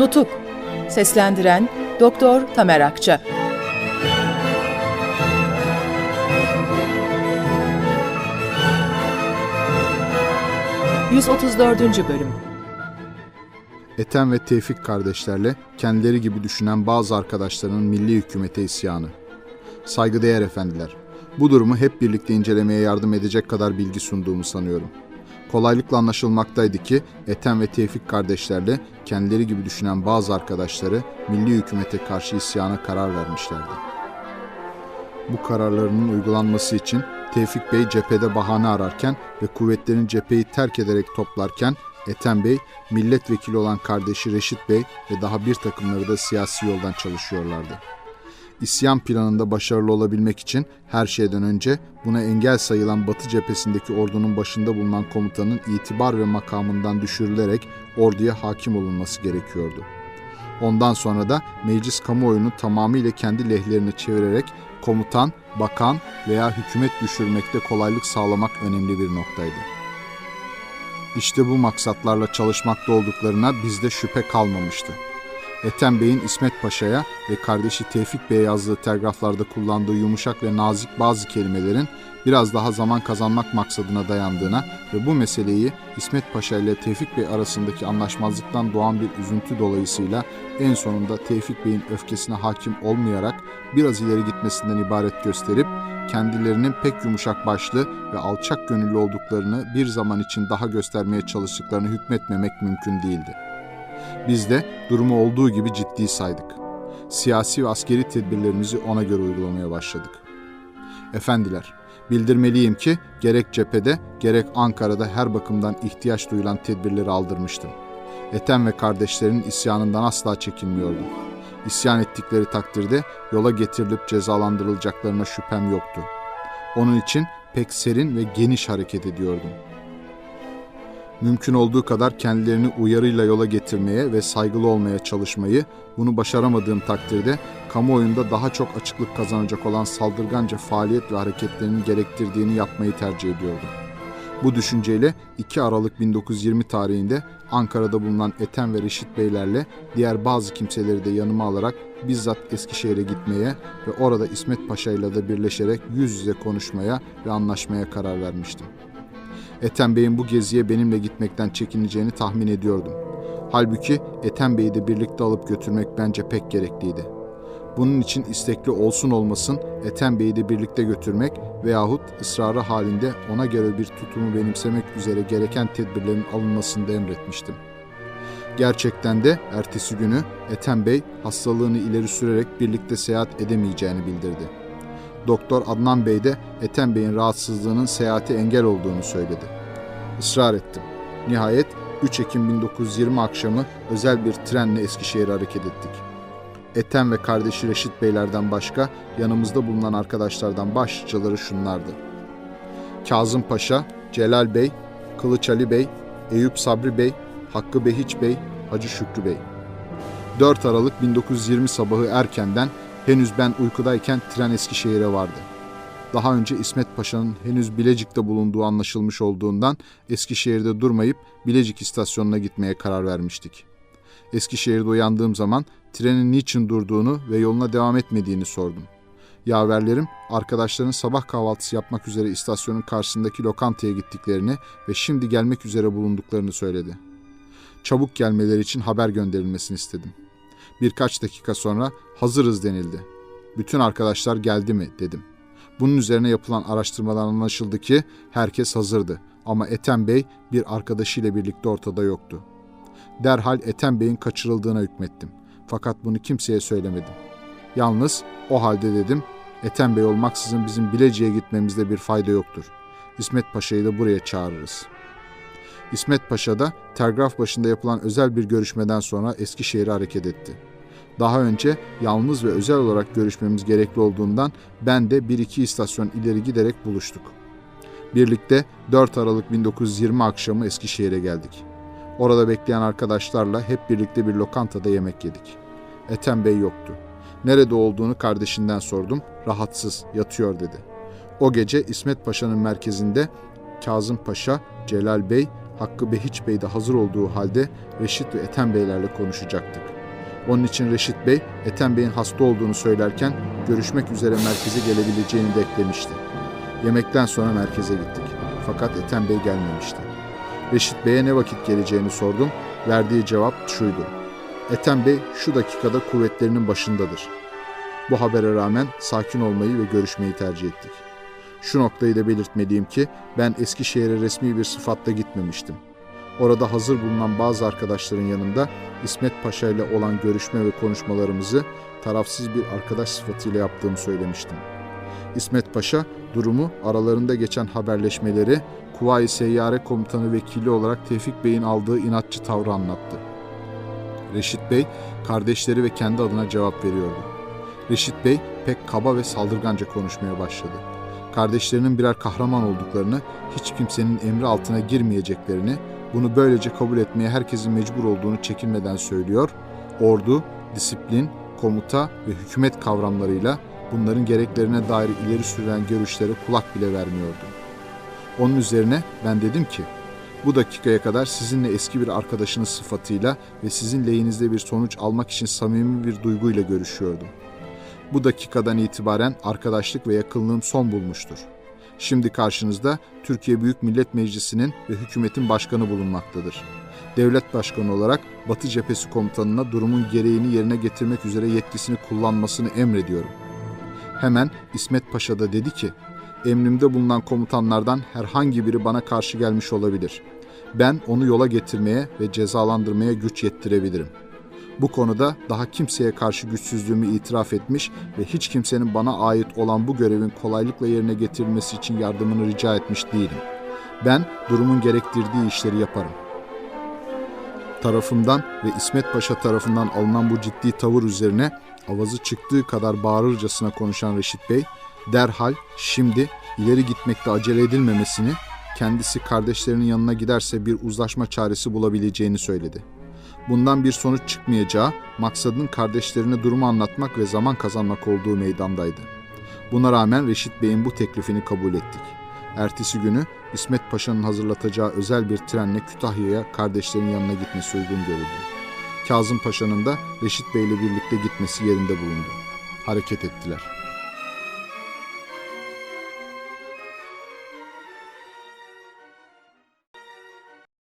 Nutuk Seslendiren Doktor Tamer Akça 134. Bölüm Ethem ve Tevfik kardeşlerle kendileri gibi düşünen bazı arkadaşlarının milli hükümete isyanı. Saygıdeğer efendiler, bu durumu hep birlikte incelemeye yardım edecek kadar bilgi sunduğumu sanıyorum. Kolaylıkla anlaşılmaktaydı ki Ethem ve Tevfik kardeşlerle kendileri gibi düşünen bazı arkadaşları milli hükümete karşı isyana karar vermişlerdi. Bu kararlarının uygulanması için Tevfik Bey cephede bahane ararken ve kuvvetlerin cepheyi terk ederek toplarken Ethem Bey, milletvekili olan kardeşi Reşit Bey ve daha bir takımları da siyasi yoldan çalışıyorlardı. İsyan planında başarılı olabilmek için her şeyden önce buna engel sayılan Batı cephesindeki ordunun başında bulunan komutanın itibar ve makamından düşürülerek orduya hakim olunması gerekiyordu. Ondan sonra da meclis kamuoyunu tamamıyla kendi lehlerine çevirerek komutan, bakan veya hükümet düşürmekte kolaylık sağlamak önemli bir noktaydı. İşte bu maksatlarla çalışmakta olduklarına bizde şüphe kalmamıştı. Ethem Bey'in İsmet Paşa'ya ve kardeşi Tevfik Bey'e yazdığı telgraflarda kullandığı yumuşak ve nazik bazı kelimelerin biraz daha zaman kazanmak maksadına dayandığına ve bu meseleyi İsmet Paşa ile Tevfik Bey arasındaki anlaşmazlıktan doğan bir üzüntü dolayısıyla en sonunda Tevfik Bey'in öfkesine hakim olmayarak biraz ileri gitmesinden ibaret gösterip kendilerinin pek yumuşak başlı ve alçak gönüllü olduklarını bir zaman için daha göstermeye çalıştıklarını hükmetmemek mümkün değildi. Biz de durumu olduğu gibi ciddi saydık. Siyasi ve askeri tedbirlerimizi ona göre uygulamaya başladık. Efendiler, bildirmeliyim ki gerek cephede gerek Ankara'da her bakımdan ihtiyaç duyulan tedbirleri aldırmıştım. Ethem ve kardeşlerinin isyanından asla çekinmiyordum. İsyan ettikleri takdirde yola getirilip cezalandırılacaklarına şüphem yoktu. Onun için pek serin ve geniş hareket ediyordum. Mümkün olduğu kadar kendilerini uyarıyla yola getirmeye ve saygılı olmaya çalışmayı, bunu başaramadığım takdirde kamuoyunda daha çok açıklık kazanacak olan saldırganca faaliyet ve hareketlerinin gerektirdiğini yapmayı tercih ediyordum. Bu düşünceyle 2 Aralık 1920 tarihinde Ankara'da bulunan Ethem ve Reşit Beylerle diğer bazı kimseleri de yanıma alarak bizzat Eskişehir'e gitmeye ve orada İsmet Paşa ile de birleşerek yüz yüze konuşmaya ve anlaşmaya karar vermiştim. Ethem Bey'in bu geziye benimle gitmekten çekineceğini tahmin ediyordum. Halbuki Ethem Bey'i de birlikte alıp götürmek bence pek gerekliydi. Bunun için istekli olsun olmasın Ethem Bey'i de birlikte götürmek veyahut ısrarı halinde ona göre bir tutumu benimsemek üzere gereken tedbirlerin alınmasını da emretmiştim. Gerçekten de ertesi günü Ethem Bey hastalığını ileri sürerek birlikte seyahat edemeyeceğini bildirdi. Doktor Adnan Bey de Ethem Bey'in rahatsızlığının seyahate engel olduğunu söyledi. Israr ettim. Nihayet 3 Ekim 1920 akşamı özel bir trenle Eskişehir'e hareket ettik. Ethem ve kardeşi Reşit Beylerden başka yanımızda bulunan arkadaşlardan başlıcaları şunlardı. Kazım Paşa, Celal Bey, Kılıç Ali Bey, Eyüp Sabri Bey, Hakkı Behiç Bey, Hacı Şükrü Bey. 4 Aralık 1920 sabahı erkenden henüz ben uykudayken tren Eskişehir'e vardı. Daha önce İsmet Paşa'nın henüz Bilecik'te bulunduğu anlaşılmış olduğundan Eskişehir'de durmayıp Bilecik istasyonuna gitmeye karar vermiştik. Eskişehir'de uyandığım zaman trenin niçin durduğunu ve yoluna devam etmediğini sordum. Yaverlerim arkadaşların sabah kahvaltısı yapmak üzere istasyonun karşısındaki lokantaya gittiklerini ve şimdi gelmek üzere bulunduklarını söyledi. Çabuk gelmeleri için haber gönderilmesini istedim. Birkaç dakika sonra hazırız denildi. Bütün arkadaşlar geldi mi dedim. Bunun üzerine yapılan araştırmadan anlaşıldı ki herkes hazırdı ama Ethem Bey bir arkadaşıyla birlikte ortada yoktu. Derhal Ethem Bey'in kaçırıldığına hükmettim. Fakat bunu kimseye söylemedim. Yalnız o halde dedim, Ethem Bey olmaksızın bizim Bilecik'e gitmemizde bir fayda yoktur. İsmet Paşa'yı da buraya çağırırız. İsmet Paşa da telgraf başında yapılan özel bir görüşmeden sonra Eskişehir'e hareket etti. Daha önce yalnız ve özel olarak görüşmemiz gerekli olduğundan ben de bir iki istasyon ileri giderek buluştuk. Birlikte 4 Aralık 1920 akşamı Eskişehir'e geldik. Orada bekleyen arkadaşlarla hep birlikte bir lokantada yemek yedik. Ethem Bey yoktu. Nerede olduğunu kardeşinden sordum. Rahatsız, yatıyor dedi. O gece İsmet Paşa'nın merkezinde Kazım Paşa, Celal Bey, Hakkı Behiç Bey de hazır olduğu halde Reşit ve Ethem Beylerle konuşacaktık. Onun için Reşit Bey, Ethem Bey'in hasta olduğunu söylerken görüşmek üzere merkeze gelebileceğini de eklemişti. Yemekten sonra merkeze gittik. Fakat Ethem Bey gelmemişti. Reşit Bey'e ne vakit geleceğini sordum. Verdiği cevap şuydu. Ethem Bey şu dakikada kuvvetlerinin başındadır. Bu habere rağmen sakin olmayı ve görüşmeyi tercih ettik. Şu noktayı da belirtmeliyim ki ben Eskişehir'e resmi bir sıfatla gitmemiştim. Orada hazır bulunan bazı arkadaşların yanında İsmet Paşa ile olan görüşme ve konuşmalarımızı tarafsız bir arkadaş sıfatıyla yaptığımı söylemiştim. İsmet Paşa durumu aralarında geçen haberleşmeleri Kuvayi Seyyare Komutanı Vekili olarak Tevfik Bey'in aldığı inatçı tavrı anlattı. Reşit Bey kardeşleri ve kendi adına cevap veriyordu. Reşit Bey pek kaba ve saldırganca konuşmaya başladı. Kardeşlerinin birer kahraman olduklarını, hiç kimsenin emri altına girmeyeceklerini, bunu böylece kabul etmeye herkesin mecbur olduğunu çekinmeden söylüyor, ordu, disiplin, komuta ve hükümet kavramlarıyla bunların gereklerine dair ileri sürülen görüşlere kulak bile vermiyordu. Onun üzerine ben dedim ki, bu dakikaya kadar sizinle eski bir arkadaşınız sıfatıyla ve sizin lehinizde bir sonuç almak için samimi bir duyguyla görüşüyordum. Bu dakikadan itibaren arkadaşlık ve yakınlığım son bulmuştur. Şimdi karşınızda Türkiye Büyük Millet Meclisi'nin ve hükümetin başkanı bulunmaktadır. Devlet başkanı olarak Batı Cephesi komutanına durumun gereğini yerine getirmek üzere yetkisini kullanmasını emrediyorum. Hemen İsmet Paşa da dedi ki, emrimde bulunan komutanlardan herhangi biri bana karşı gelmiş olabilir. Ben onu yola getirmeye ve cezalandırmaya güç yettirebilirim. Bu konuda daha kimseye karşı güçsüzlüğümü itiraf etmiş ve hiç kimsenin bana ait olan bu görevin kolaylıkla yerine getirilmesi için yardımını rica etmiş değilim. Ben durumun gerektirdiği işleri yaparım. Tarafımdan ve İsmet Paşa tarafından alınan bu ciddi tavır üzerine avazı çıktığı kadar bağırırcasına konuşan Reşit Bey, derhal şimdi ileri gitmekte acele edilmemesini, kendisi kardeşlerinin yanına giderse bir uzlaşma çaresi bulabileceğini söyledi. Bundan bir sonuç çıkmayacağı, maksadın kardeşlerine durumu anlatmak ve zaman kazanmak olduğu meydandaydı. Buna rağmen Reşit Bey'in bu teklifini kabul ettik. Ertesi günü İsmet Paşa'nın hazırlatacağı özel bir trenle Kütahya'ya kardeşlerin yanına gitmesi uygun görüldü. Kazım Paşa'nın da Reşit Bey ile birlikte gitmesi yerinde bulundu. Hareket ettiler.